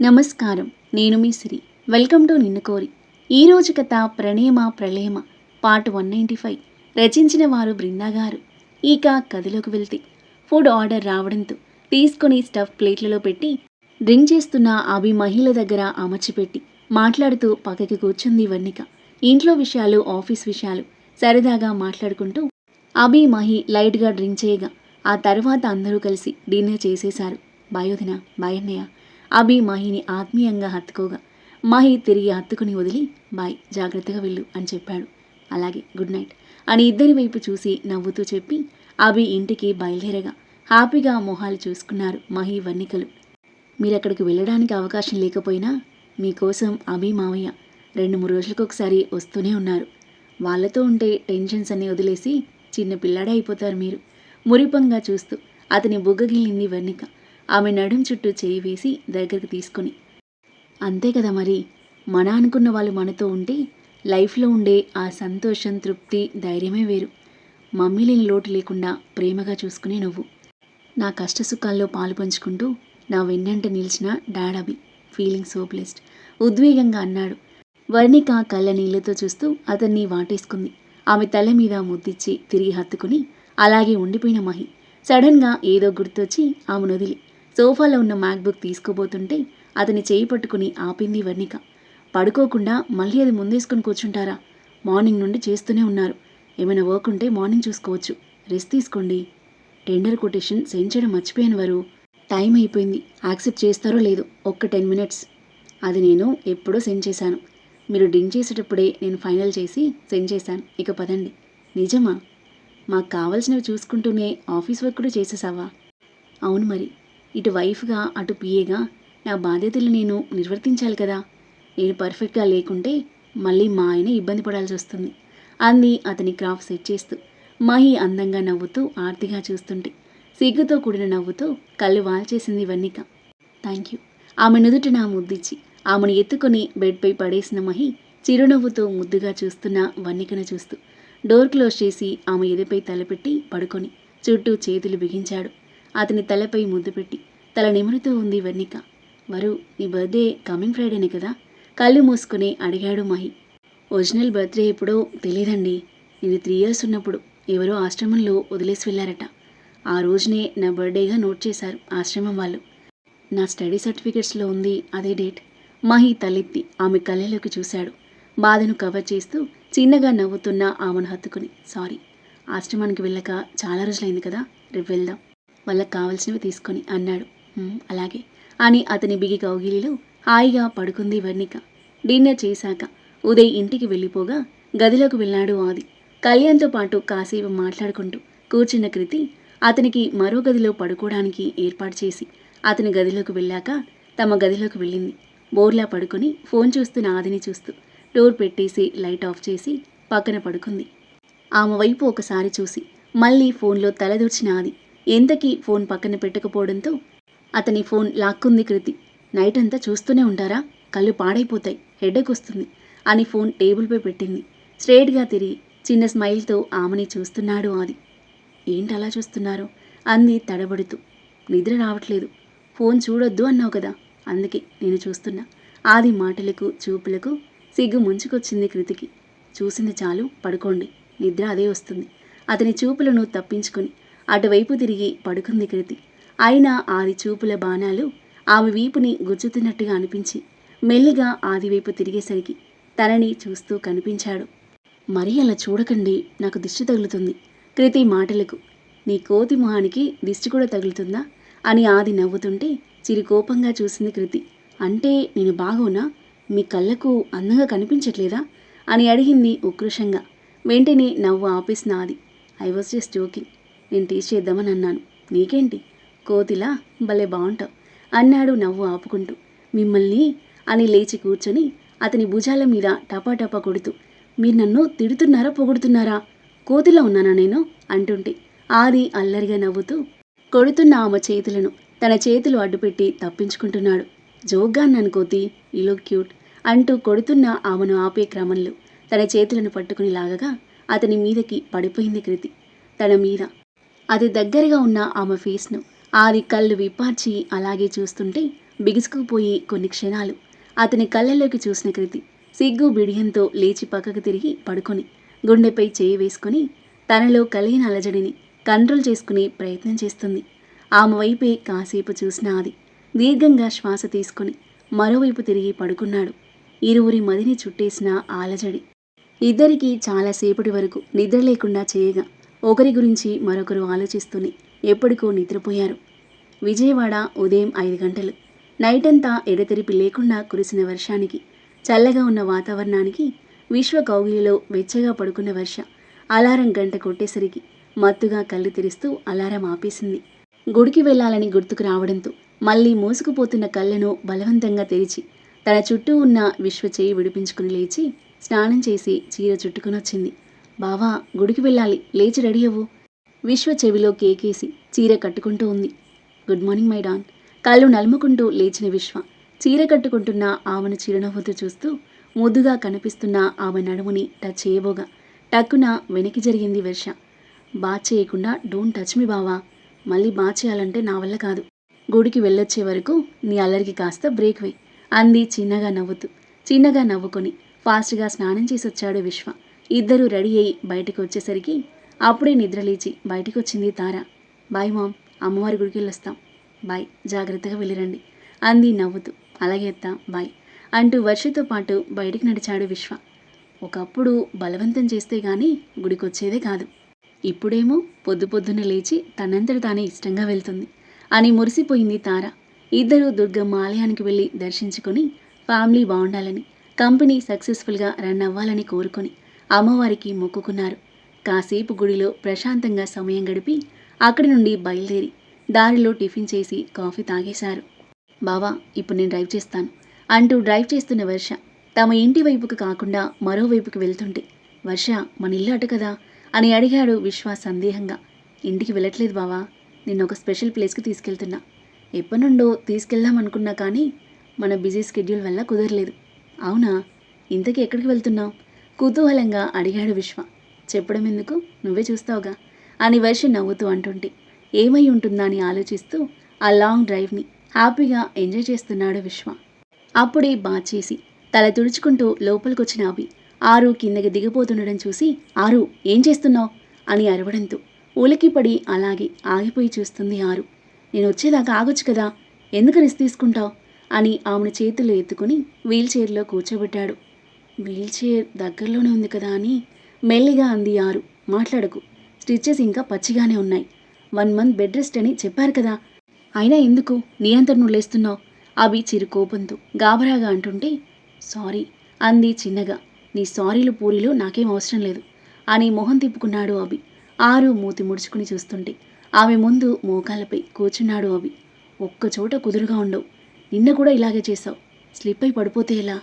నమస్కారం. నేను మీ సిరి. Welcome to నిన్ను కోరి. ఈరోజు కథ ప్రణేమ ప్రళేమ పార్ట్ వన్ నైంటీ ఫైవ్. రచించిన వారు బృందా గారు. ఇక కథలోకి వెళ్తే. ఫుడ్ ఆర్డర్ రావడంతో తీసుకొని స్టఫ్ ప్లేట్లలో పెట్టి డ్రింక్ చేస్తున్న అభి మహిళ దగ్గర అమర్చిపెట్టి మాట్లాడుతూ పక్కకి కూర్చుంది వర్ణిక. ఇంట్లో విషయాలు ఆఫీస్ విషయాలు సరదాగా మాట్లాడుకుంటూ అభి మహి లైట్గా డ్రింక్ చేయగా ఆ తర్వాత అందరూ కలిసి డిన్నర్ చేసేశారు. బాయోదిన బాయన్నయ్య అభి మహిని ఆత్మీయంగా హత్తుకోగా. మహి తిరిగి హత్తుకుని వదిలి బాయ్ జాగ్రత్తగా వెళ్ళు అని చెప్పాడు. అలాగే గుడ్ నైట్ అని ఇద్దరి వైపు చూసి నవ్వుతూ చెప్పి అభి ఇంటికి బయలుదేరగా హ్యాపీగా మొహాలు చూసుకున్నారు మహి వర్ణికలు మీరు అక్కడికి వెళ్ళడానికి అవకాశం లేకపోయినా మీకోసం అభి మావయ్య రెండు మూడు రోజులకు ఒకసారి వస్తూనే ఉన్నారు. వాళ్ళతో ఉంటే టెన్షన్స్ అన్ని వదిలేసి చిన్న పిల్లాడే అయిపోతారు మీరు. మురిపంగా చూస్తూ అతని బుగ్గగిల్లింది వర్ణిక ఆమె నడుం చుట్టూ చేయి వేసి దగ్గరికి తీసుకొని అంతే కదా మరి. మన అనుకున్న వాళ్ళు మనతో ఉంటే లైఫ్లో ఉండే ఆ సంతోషం తృప్తి ధైర్యమే వేరు. మమ్మీ లేని లోటు లేకుండా ప్రేమగా చూసుకునే నువ్వు. నా కష్ట సుఖాల్లో పాలు పంచుకుంటూ నా వెన్నంట నిలిచిన డాడబి ఫీలింగ్ సో బ్లెస్డ్ ఉద్వేగంగా అన్నాడు. వర్ణిక కళ్ళ నీళ్ళతో చూస్తూ అతన్ని వాటేసుకుంది. ఆమె తల మీద ముద్దిచ్చి తిరిగి హత్తుకుని అలాగే ఉండిపోయిన మహి. సడన్గా ఏదో గుర్తొచ్చి ఆమెను వదిలి సోఫాలో ఉన్న మ్యాక్బుక్ తీసుకోబోతుంటే అతని చేయి పట్టుకుని ఆపింది వర్ణిక. పడుకోకుండా మళ్ళీ అది ముందేసుకొని కూర్చుంటారా? మార్నింగ్ నుండి చేస్తూనే ఉన్నారు. ఏమైనా వర్క్ ఉంటే మార్నింగ్ చూసుకోవచ్చు. రెస్ట్ తీసుకోండి. టెండర్ కొటేషన్ సెండ్ చేయడం మర్చిపోయాను వారు. టైం అయిపోయింది. యాక్సెప్ట్ చేస్తారో లేదో ఒక్క టెన్ మినిట్స్. అది నేను ఎప్పుడో సెండ్ చేశాను. మీరు డింగ్ చేసేటప్పుడే నేను ఫైనల్ చేసి సెండ్ చేశాను. ఇక పదండి. నిజమా? మాకు కావాల్సినవి చూసుకుంటూనే ఆఫీస్ వర్క్ కూడా చేసేసావా? అవును మరి. ఇటు వైఫ్గా అటు పిఏగా నా బాధ్యతలు నేను నిర్వర్తించాలి కదా. నేను పర్ఫెక్ట్గా లేకుంటే మళ్ళీ మా ఆయన ఇబ్బంది పడాల్సి వస్తుంది. అంది అతని క్రాఫ్ సెట్ చేస్తూ. మహి అందంగా నవ్వుతూ ఆర్తిగా చూస్తుంటే. సిగ్గుతో కూడిన నవ్వుతూ కళ్ళు వాల్చేసింది వన్నిక. Thank you. ఆమె నుదుట నా ముద్దిచ్చి ఆమెను ఎత్తుకొని బెడ్పై పడేసిన మహి చిరునవ్వుతో ముద్దుగా చూస్తున్న వన్నికను చూస్తూ. డోర్ క్లోజ్ చేసి ఆమె ఎదుపై తలపెట్టి పడుకొని చుట్టూ చేతులు బిగించాడు. అతని తలపై ముద్దు పెట్టి తల నిమురుతూ ఉంది వర్ణిక. వరు నీ బర్త్డే కమింగ్ ఫ్రైడేనే కదా? కళ్ళు మూసుకుని అడిగాడు మహి. ఒరిజినల్ బర్త్డే ఎప్పుడో తెలియదండి నేను త్రీ ఇయర్స్ ఉన్నప్పుడు ఎవరో ఆశ్రమంలో వదిలేసి వెళ్ళారట. ఆ రోజునే నా బర్త్డేగా నోట్ చేశారు ఆశ్రమం వాళ్ళు. నా స్టడీ సర్టిఫికెట్స్లో ఉంది అదే డేట్. మహి తలెత్తి ఆమె కళ్ళలోకి చూశాడు. బాధను కవర్ చేస్తూ చిన్నగా నవ్వుతున్న ఆమెను హత్తుకుని సారీ ఆశ్రమానికి వెళ్ళక చాలా రోజులైంది కదా రేపు వెళ్దాం. వాళ్ళకి కావాల్సినవి తీసుకొని అన్నాడు. అలాగే. అని అతని బిగి కౌగిలిలో హాయిగా పడుకుంది వర్ణిక. డిన్నర్ చేశాక ఉదయ్ ఇంటికి వెళ్ళిపోగా గదిలోకి వెళ్ళాడు ఆది. కళ్యాణ్తో పాటు కాసేపు మాట్లాడుకుంటూ కూర్చున్న కృతి అతనికి మరో గదిలో పడుకోవడానికి ఏర్పాటు చేసి అతని గదిలోకి వెళ్ళాక తమ గదిలోకి వెళ్ళింది. బోర్లా పడుకొని ఫోన్ చూస్తున్న ఆదిని చూస్తూ డోర్ పెట్టేసి లైట్ ఆఫ్ చేసి పక్కన పడుకుంది. ఆమె వైపు ఒకసారి చూసి మళ్ళీ ఫోన్లో తలదూర్చిన ఆది. ఎంతకీ ఫోన్ పక్కన పెట్టకపోవడంతో అతని ఫోన్ లాక్కుంది కృతి. నైట్ అంతా చూస్తూనే ఉంటారా కళ్ళు పాడైపోతాయి హెడేక్ వస్తుంది అని ఫోన్ టేబుల్పై పెట్టింది. స్ట్రేట్గా తిరిగి చిన్న స్మైల్తో ఆమెని చూస్తున్నాడు ఆది. ఏంటి అలా చూస్తున్నారు? అంది తడబడుతూ. నిద్ర రావట్లేదు. ఫోన్ చూడొద్దు అన్నావు కదా అందుకే నేను చూస్తున్నా. ఆది మాటలకు చూపులకు సిగ్గు ముంచుకొచ్చింది కృతికి. చూసింది చాలు పడుకోండి. నిద్ర అదే వస్తుంది. అతని చూపులను తప్పించుకొని అటువైపు తిరిగి పడుకుంది కృతి. అయినా ఆది చూపుల బాణాలు ఆమె వీపుని గుచ్చుతున్నట్టుగా అనిపించి మెల్లిగా ఆదివైపు తిరిగేసరికి తనని చూస్తూ కనిపించాడు. మరీ అలా చూడకండి నాకు దిష్టి తగులుతుంది. కృతి మాటలకు నీ కోతి మొహానికి దిష్టి కూడా తగులుతుందా? అని ఆది నవ్వుతుంటే చిరు కోపంగా చూసింది కృతి. అంటే నేను బాగోనా? మీ కళ్ళకు అందంగా కనిపించట్లేదా? అని అడిగింది ఉక్రోషంగా. వెంటనే నవ్వు ఆపేసిన Adi. I was just joking నేను టీచ్ చేద్దామని అన్నాను. నీకేంటి? కోతిలా? భలే బాగుంటావు. అన్నాడు నవ్వు ఆపుకుంటూ. మిమ్మల్ని అని లేచి కూర్చొని అతని భుజాల మీద టపాటపా కొడుతూ. మీరు నన్ను తిడుతున్నారా పొగుడుతున్నారా? కోతిలా ఉన్నానా నేను? అంటుంటే. ఆది అల్లరిగా నవ్వుతూ కొడుతున్న ఆమె చేతులను తన చేతులు అడ్డుపెట్టి తప్పించుకుంటున్నాడు. జోగ్గా అన్నాను కోతి ఇలో క్యూట్ అంటూ కొడుతున్న ఆమెను ఆపే క్రమంలో తన చేతులను పట్టుకుని లాగగా అతని మీదకి పడిపోయింది కృతి. తన మీద అది దగ్గరగా ఉన్న ఆమె ఫేస్ను. ఆది కళ్ళు విప్పార్చి అలాగే చూస్తుంటే బిగుసుకుపోయి కొన్ని క్షణాలు. అతని కళ్ళల్లోకి చూసిన కృతి సిగ్గు బిడియంతో లేచి పక్కకు తిరిగి పడుకొని గుండెపై చేయి వేసుకొని తనలో కలిగిన అలజడిని కంట్రోల్ చేసుకునే ప్రయత్నం చేస్తుంది. ఆమె వైపే కాసేపు చూసిన అది దీర్ఘంగా శ్వాస తీసుకొని మరోవైపు తిరిగి పడుకున్నాడు. ఇరువురి మదిని చుట్టేసిన ఆలజడి ఇద్దరికీ చాలాసేపటి వరకు నిద్ర లేకుండా చేయగా ఒకరి గురించి మరొకరు ఆలోచిస్తూనే ఎప్పటికో నిద్రపోయారు. విజయవాడ ఉదయం ఐదు గంటలు. నైట్ అంతా ఎడతెరిపి లేకుండా కురిసిన వర్షానికి చల్లగా ఉన్న వాతావరణానికి విశ్వ కౌగిలిలో వెచ్చగా పడుకున్న వర్ష అలారం గంట కొట్టేసరికి మత్తుగా కళ్ళు తెరిస్తూ అలారం ఆపేసింది. గుడికి వెళ్ళాలని గుర్తుకు రావడంతో మళ్ళీ మూసుకుపోతున్న కళ్ళను బలవంతంగా తెరిచి తన చుట్టూ ఉన్న విశ్వ చేయి విడిపించుకుని లేచి స్నానం చేసి చీర చుట్టుకునొచ్చింది. బావా గుడికి వెళ్ళాలి. లేచి రెడీ అవ్వు. విశ్వ చెవిలో కేకేసి చీర కట్టుకుంటూ ఉంది. Good morning my don. కళ్ళు నలుముకుంటూ లేచిన విశ్వ చీర కట్టుకుంటున్న ఆమెను చిరునవ్వుతూ చూస్తూ ముద్దుగా కనిపిస్తున్న ఆమె నడుముని టచ్ చేయబోగా. టక్కున వెనక్కి జరిగింది వర్ష. బా చేయకుండా డోంట్ టచ్ మీ బావా. మళ్ళీ బా చేయాలంటే నా వల్ల కాదు. గుడికి వెళ్ళొచ్చే వరకు నీ అల్లరికి కాస్త బ్రేక్ వే అంది చిన్నగా నవ్వుతూ. చిన్నగా నవ్వుకొని ఫాస్ట్గా స్నానం చేసి వచ్చాడు విశ్వ. ఇద్దరూ రెడీ అయ్యి బయటకు వచ్చేసరికి అప్పుడే నిద్రలేచి బయటికి వచ్చింది తార. బాయ్ మామ్ అమ్మవారి గుడికి వెళ్ళొస్తాం. బాయ్ జాగ్రత్తగా వెళ్ళిరండి అంది నవ్వుతూ. అలాగే అత్త బాయ్ అంటూ వర్షతో పాటు బయటికి నడిచాడు విశ్వ. ఒకప్పుడు బలవంతం చేస్తే గానీ గుడికొచ్చేదే కాదు. ఇప్పుడేమో పొద్దు పొద్దున లేచి తనంతట తానే ఇష్టంగా వెళ్తుంది అని మురిసిపోయింది తార. ఇద్దరూ దుర్గమ్మ ఆలయానికి వెళ్ళి దర్శించుకొని ఫ్యామిలీ బాగుండాలని కంపెనీ సక్సెస్ఫుల్గా రన్ అవ్వాలని కోరుకొని అమ్మవారికి మొక్కుకున్నారు. కాసేపు గుడిలో ప్రశాంతంగా సమయం గడిపి అక్కడి నుండి బయలుదేరి దారిలో టిఫిన్ చేసి కాఫీ తాగేశారు. బావా ఇప్పుడు నేను డ్రైవ్ చేస్తాను అంటూ డ్రైవ్ చేస్తున్న వర్ష తమ ఇంటి వైపుకు కాకుండా మరోవైపుకి వెళ్తుంటే వర్ష మన ఇల్లు కదా? అని అడిగాడు విశ్వ సందేహంగా. ఇంటికి వెళ్ళట్లేదు బావా నిన్న ఒక స్పెషల్ ప్లేస్కి తీసుకెళ్తున్నా. ఎప్పటి నుండో తీసుకెళ్దాం అనుకున్నా కానీ మన బిజీ స్కెడ్యూల్ వల్ల కుదరలేదు. అవునా? ఇంతకీ ఎక్కడికి వెళ్తున్నావు? కుతూహలంగా అడిగాడు విశ్వ. చెప్పడం ఎందుకు నువ్వే చూస్తావుగా. అని వర్ష నవ్వుతూ అంటుంటే. ఏమై ఉంటుందా అని ఆలోచిస్తూ ఆ లాంగ్ డ్రైవ్ని హ్యాపీగా ఎంజాయ్ చేస్తున్నాడు విశ్వ. అప్పుడే బాత్ చేసి తల తుడుచుకుంటూ లోపలికొచ్చిన అభి ఆరు కిందకి దిగిపోతుండడం చూసి ఆరు ఏం చేస్తున్నావు? అని అరవడంతో ఉలికిపడి అలాగే ఆగిపోయి చూస్తుంది ఆరు. నేను వచ్చేదాకా ఆగొచ్చు కదా. ఎందుకు రిస్క్ తీసుకుంటావు? అని ఆమెను చేతుల్లో ఎత్తుకుని వీల్ చైర్లో కూర్చోబెట్టాడు. వీల్చైర్ దగ్గరలోనే ఉంది కదా అని మెల్లిగా అంది ఆరు. మాట్లాడకు. స్టిచ్చెస్ ఇంకా పచ్చిగానే ఉన్నాయి. వన్ మంత్ బెడ్ రెస్ట్ అని చెప్పారు కదా. అయినా ఎందుకు? నీ నువ్వు లేస్తున్నావు. అవి చిరు కోపంతో గాబరాగా అంటుంటే సారీ అంది చిన్నగా. నీ సారీలు పూరీలు నాకేం అవసరం లేదు అని మొహం తిప్పుకున్నాడు అభి. ఆరు మూతి ముడుచుకుని చూస్తుంటే ఆమె ముందు మోకాళ్ళపై కూర్చున్నాడు అభి. ఒక్కచోట కుదురుగా ఉండవు. నిన్న కూడా ఇలాగే చేశావు. స్లిప్ అయి పడిపోతే ఎలా?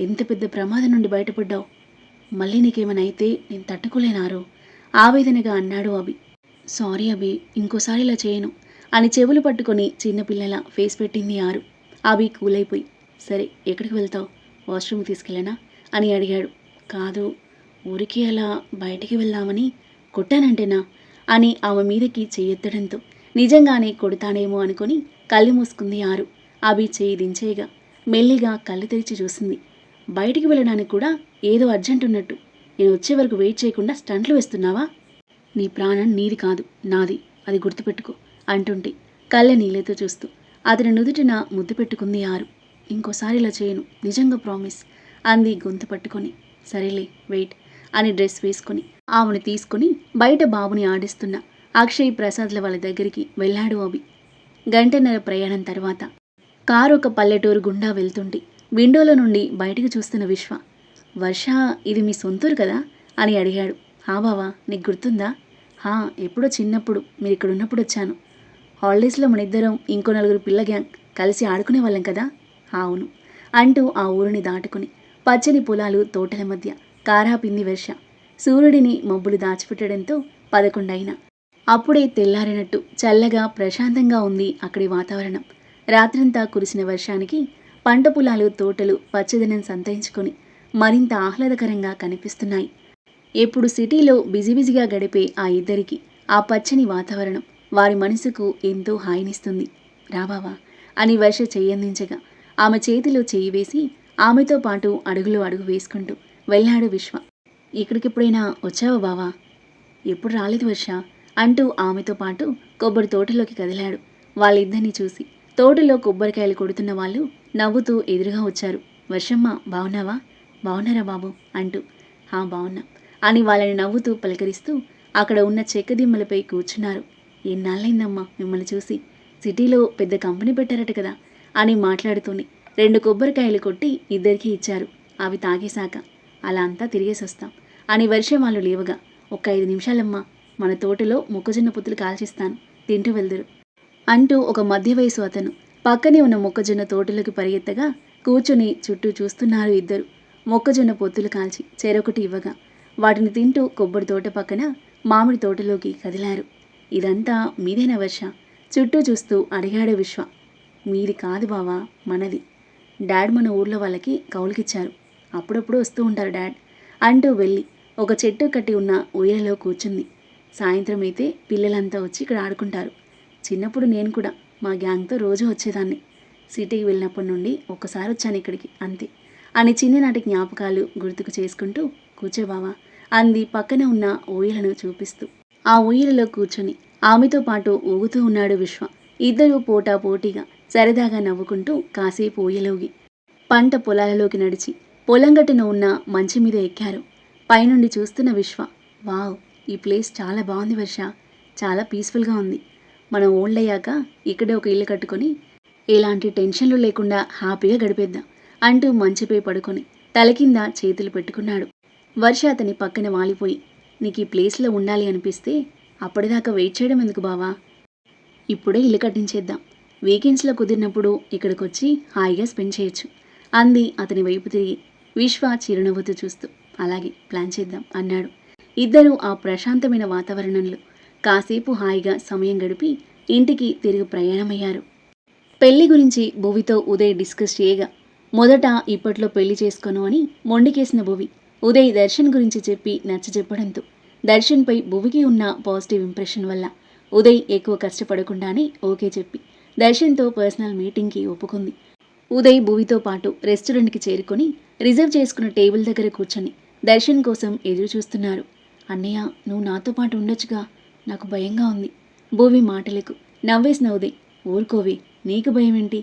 ఎంత పెద్ద ప్రమాదం నుండి బయటపడ్డావు? మళ్ళీ నీకేమైనా అయితే నేను తట్టుకోలేనారు. ఆవేదనగా అన్నాడు అభి. సారీ అభి ఇంకోసారి ఇలా చేయను అని చెవులు పట్టుకొని చిన్నపిల్లల ఫేస్ పెట్టింది ఆరు. అభి కూలైపోయి సరే ఎక్కడికి వెళ్తావు? వాష్రూమ్ తీసుకెళ్ళనా? అని అడిగాడు. కాదు ఊరికి అలా బయటికి వెళ్దామని కొట్టానంటేనా? అని ఆమె మీదకి చెయ్యెత్తడంతో నిజంగానే కొడతానేమో అనుకుని కళ్ళు మూసుకుంది ఆరు. అభి చేయి దించేయగా మెల్లిగా కళ్ళు తెరిచి చూసింది. బయటికి వెళ్ళడానికి కూడా ఏదో అర్జెంట్ ఉన్నట్టు. నేను వచ్చే వరకు వెయిట్ చేయకుండా స్టంట్లు వేస్తున్నావా? నీ ప్రాణం నీది కాదు నాది. అది గుర్తుపెట్టుకో అంటుంటే కళ్ళ నీళ్ళతో చూస్తూ. అతని నుదుటిన ముద్దు పెట్టుకుంది ఆరు. ఇంకోసారి ఇలా చేయను నిజంగా ప్రామిస్ అంది గొంతు పట్టుకొని. సరేలే వెయిట్ అని డ్రెస్ వేసుకొని ఆమెను తీసుకుని బయట బాబుని ఆడిస్తున్న అక్షయ్ ప్రసాద్ల వాళ్ళ దగ్గరికి వెళ్ళాడు అభి. గంటన్నర ప్రయాణం తర్వాత కారు ఒక పల్లెటూరు గుండా వెళ్తుంటే విండోలో నుండి బయటకు చూస్తున్న విశ్వ వర్ష ఇది మీ సొంతూరు కదా? అని అడిగాడు. హా బావా నీకు గుర్తుందా? హా ఎప్పుడో చిన్నప్పుడు మీరు ఇక్కడ ఉన్నప్పుడు వచ్చాను. హాలిడేస్లో మన ఇద్దరం ఇంకో నలుగురు పిల్ల గ్యాంగ్ కలిసి ఆడుకునే వాళ్ళం కదా? అవును అంటూ ఆ ఊరిని దాటుకుని పచ్చని పొలాలు తోటల మధ్య కారాపింది వర్ష సూర్యుడిని మబ్బులు దాచిపెట్టడంతో పదకొండైనా. అప్పుడే తెల్లారినట్టు చల్లగా ప్రశాంతంగా ఉంది అక్కడి వాతావరణం. రాత్రంతా కురిసిన వర్షానికి పంట పొలాలు తోటలు పచ్చదనం సంతరించుకొని మరింత ఆహ్లాదకరంగా కనిపిస్తున్నాయి. ఎప్పుడు సిటీలో బిజీ బిజీగా గడిపే ఆ ఇద్దరికి ఆ పచ్చని వాతావరణం వారి మనసుకు ఎంతో హాయినిస్తుంది. రాబావా అని వర్ష చెయ్యందించగా ఆమె చేతిలో చేయి వేసి ఆమెతో పాటు అడుగులో అడుగు వేసుకుంటూ వెళ్ళాడు విశ్వ. ఇక్కడికిప్పుడైనా వచ్చావా బావా? ఎప్పుడు రాలేదు వర్ష అంటూ ఆమెతో పాటు కొబ్బరి తోటలోకి కదిలాడు. వాళ్ళిద్దరిని చూసి తోటలో కొబ్బరికాయలు కొడుతున్న వాళ్ళు నవ్వుతూ ఎదురుగా వచ్చారు. వర్షమ్మ బాగున్నావా బాగున్నారా బాబు? అంటూ. హా బాగున్నా అని వాళ్ళని నవ్వుతూ పలకరిస్తూ అక్కడ ఉన్న చెక్కదిమ్మలపై కూర్చున్నారు. ఎన్నాళ్ళైందమ్మా మిమ్మల్ని చూసి? సిటీలో పెద్ద కంపెనీ పెట్టారట కదా అని మాట్లాడుతూనే రెండు కొబ్బరికాయలు కొట్టి ఇద్దరికీ ఇచ్చారు. అవి తాగేశాక అలా అంతా తిరిగేసి వస్తాం అని వర్షం వాళ్ళు లేవగా ఒక ఐదు నిమిషాలమ్మా మన తోటలో మొక్కజొన్న పొత్తులు కాల్చిస్తాను తింటూ వెళ్దురు అంటూ ఒక మధ్య వయసు అతను పక్కనే ఉన్న మొక్కజొన్న తోటలోకి పరిగెత్తగా కూర్చుని చుట్టూ చూస్తున్నారు ఇద్దరు. మొక్కజొన్న పొత్తులు కాల్చి చెరొకటి ఇవ్వగా వాటిని తింటూ కొబ్బరి తోట పక్కన మామిడి తోటలోకి కదిలారు. ఇదంతా మీదేనా వర్ష? చుట్టూ చూస్తూ అడిగాడు విశ్వ. మీది కాదు బావా మనది. డాడ్ మన ఊర్లో వాళ్ళకి కౌలుకిచ్చారు. అప్పుడప్పుడు వస్తూ ఉంటారు డాడ్ అంటూ వెళ్ళి ఒక చెట్టు కట్టి ఉన్న ఉయ్యలో కూర్చుంది. సాయంత్రం అయితే పిల్లలంతా వచ్చి ఇక్కడ ఆడుకుంటారు. చిన్నప్పుడు నేను కూడా మా గ్యాంగ్తో రోజు వచ్చేదాన్ని. సిటీకి వెళ్ళినప్పటి నుండి ఒక్కసారి వచ్చాను ఇక్కడికి అంతే. అని చిన్ననాటి జ్ఞాపకాలు గుర్తుకు చేసుకుంటూ కూర్చోబావా అంది పక్కన ఉన్న ఊయలను చూపిస్తూ. ఆ ఊయలలో కూర్చొని ఆమెతో పాటు ఊగుతూ ఉన్నాడు విశ్వ. ఇద్దరూ పోటా పోటీగా సరదాగా నవ్వుకుంటూ కాసేపు ఊయలోగి పంట పొలాలలోకి నడిచి పొలం ఉన్న మంచి మీద ఎక్కారు. పైనుండి చూస్తున్న విశ్వ వావ్ ఈ ప్లేస్ చాలా బాగుంది వర్ష చాలా పీస్ఫుల్గా ఉంది. మనం ఓల్డ్ అయ్యాక ఇక్కడే ఒక ఇల్లు కట్టుకొని ఎలాంటి టెన్షన్లు లేకుండా హ్యాపీగా గడిపేద్దాం అంటూ మంచిపై పడుకొని తల కింద చేతులు పెట్టుకున్నాడు. వర్ష అతని పక్కన వాలిపోయి నీకు ఈ ప్లేస్లో ఉండాలి అనిపిస్తే అప్పటిదాకా వెయిట్ చేయడం ఎందుకు బావా? ఇప్పుడే ఇల్లు కట్టించేద్దాం. వీకెండ్స్లో కుదిరినప్పుడు ఇక్కడికి వచ్చి హాయిగా స్పెండ్ చేయొచ్చు అంది అతని వైపు తిరిగి. విశ్వ చిరునవ్వుతూ చూస్తూ అలాగే ప్లాన్ చేద్దాం అన్నాడు. ఇద్దరూ ఆ ప్రశాంతమైన వాతావరణంలో కాసేపు హాయిగా సమయం గడిపి ఇంటికి తిరిగి ప్రయాణమయ్యారు. పెళ్ళి గురించి భువితో ఉదయ్ డిస్కస్ చేయగా మొదట ఇప్పట్లో పెళ్ళి చేసుకోను అని మొండికేసిన భువి ఉదయ్ దర్శన్ గురించి చెప్పి నచ్చ చెప్పడంతో దర్శన్పై భువికి ఉన్న పాజిటివ్ ఇంప్రెషన్ వల్ల ఉదయ్ ఎక్కువ కష్టపడకుండానే ఓకే చెప్పి దర్శన్తో పర్సనల్ మీటింగ్కి ఒప్పుకుంది. ఉదయ్ భువితో పాటు రెస్టారెంట్కి చేరుకొని రిజర్వ్ చేసుకున్న టేబుల్ దగ్గర కూర్చొని దర్శన్ కోసం ఎదురు చూస్తున్నారు అన్నయ్య నువ్వు నాతో పాటు ఉండొచ్చుగా? నాకు భయంగా ఉంది. భూవి మాటలకు నవ్వేసి నవ్వుది ఊరుకోవే నీకు భయం ఏంటి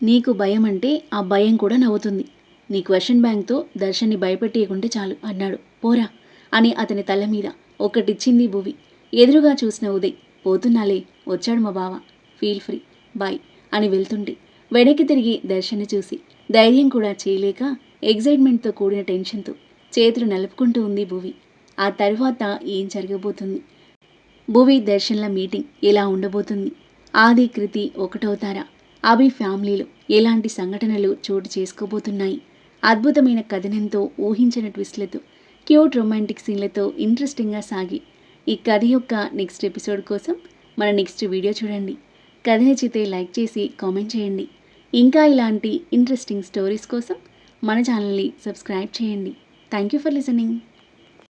నీకు భయం అంటే ఆ భయం కూడా నవ్వుతుంది. నీ క్వశ్చన్ బ్యాంక్తో దర్శన్ని భయపెట్టేయకుంటే చాలు అన్నాడు. పోరా అని అతని తల మీద ఒకటిచ్చింది భూవి ఎదురుగా చూసిన ఉదయ్ పోతున్నాలే వచ్చాడు మా బావ ఫీల్ ఫ్రీ బాయ్ అని వెళ్తుంటే వెనక్కి తిరిగి దర్శన్ని చూసి ధైర్యం కూడా చేయలేక ఎగ్జైట్మెంట్తో కూడిన టెన్షన్తో చేతులు నలుపుకుంటూ ఉంది భూవి ఆ తర్వాత ఏం జరగబోతుంది? భువి దర్శన్ల మీటింగ్ ఎలా ఉండబోతుంది? ఆది కృతి ఒకటవుతారా అభి ఫ్యామిలీలో ఎలాంటి సంఘటనలు చోటు చేసుకోబోతున్నాయి? అద్భుతమైన కథనంతో ఊహించిన ట్విస్ట్లతో క్యూట్ రొమాంటిక్ సీన్లతో ఇంట్రెస్టింగ్గా సాగి ఈ కథ యొక్క నెక్స్ట్ ఎపిసోడ్ కోసం మన నెక్స్ట్ వీడియో చూడండి. కథ నచ్చితే లైక్ చేసి కామెంట్ చేయండి. ఇంకా ఇలాంటి ఇంట్రెస్టింగ్ స్టోరీస్ కోసం మన ఛానల్ని సబ్స్క్రైబ్ చేయండి. Thank you for listening.